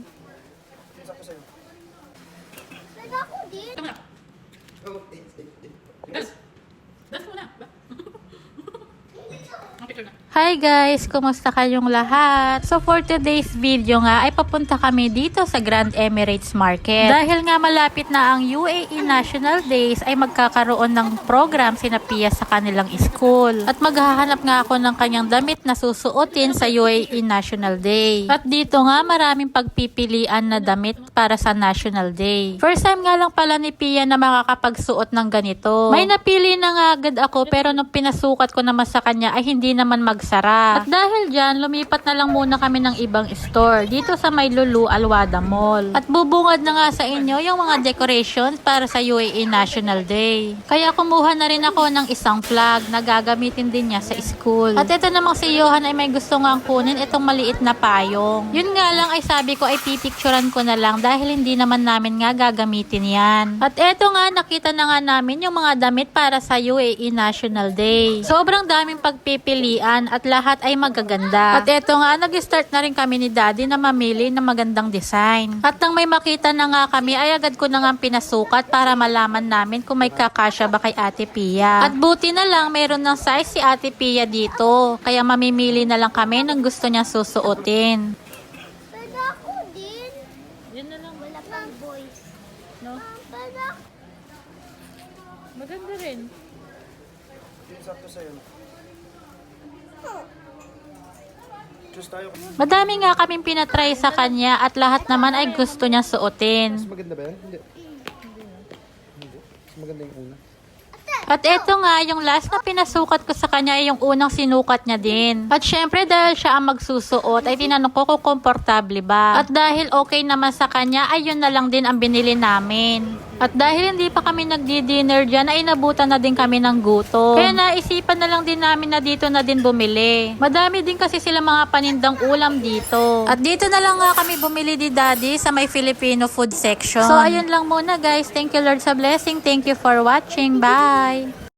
Isa ko sa'yo. Ako din. Ito muna. Gas. Gas muna. Ang picture na. Hi guys! Kumusta kayong lahat? So for today's video nga ay papunta kami dito sa Grand Emirates Market. Dahil nga malapit na ang UAE National Days ay magkakaroon ng program sina Pia sa kanilang school. At maghahanap nga ako ng kanyang damit na susuotin sa UAE National Day. At dito nga maraming pagpipilian na damit para sa National Day. First time nga lang pala ni Pia na makakapagsuot ng ganito. May napili na nga agad ako pero nung pinasukat ko naman sa kanya ay hindi naman magsara. At dahil dyan, lumipat na lang muna kami ng ibang store dito sa May Alwada Mall. At bubungad na nga sa inyo yung mga decorations para sa UAE National Day. Kaya kumuha na rin ako ng isang flag na gagamitin din niya sa school. At ito namang si Johan ay may gusto nga kunin itong maliit na payong. Yun nga lang ay sabi ko ay pipicturan ko na lang dahil hindi naman namin nga gagamitin yan. At eto nga, nakita na nga namin yung mga damit para sa UAE National Day. Sobrang daming pagpipilian at lahat ay magaganda. At eto nga, nag-start na rin kami ni Daddy na mamili ng magandang design. At nang may makita na nga kami, ay agad ko na nga pinasukat para malaman namin kung may kakasya ba kay Ate Pia. At buti na lang, meron ng size si Ate Pia dito. Kaya mamimili na lang kami ng gusto niya susuotin. Pwede ako din. Yan na lang. Wala pang boys. No? Pwede ako. Maganda rin. Yung sakto sa'yo. Madami nga kaming pinatry sa kanya at lahat naman ay gusto niya suotin. Mas maganda ba yan? Hindi. Hindi. Mas maganda yung una. At eto nga, yung last na pinasukat ko sa kanya ay yung unang sinukat niya din. At syempre dahil siya ang magsusuot, ay tinanong ko kung komportable ba. At dahil okay naman sa kanya, ay yun na lang din ang binili namin. At dahil hindi pa kami nagdi-dinner dyan, ay nabutan na din kami ng gutom. Kaya naisipan na lang din namin na dito na din bumili. Madami din kasi sila mga panindang ulam dito. At dito na lang nga kami bumili di daddy sa may Filipino food section. So ayun lang muna guys. Thank you Lord sa blessing. Thank you for watching. Bye!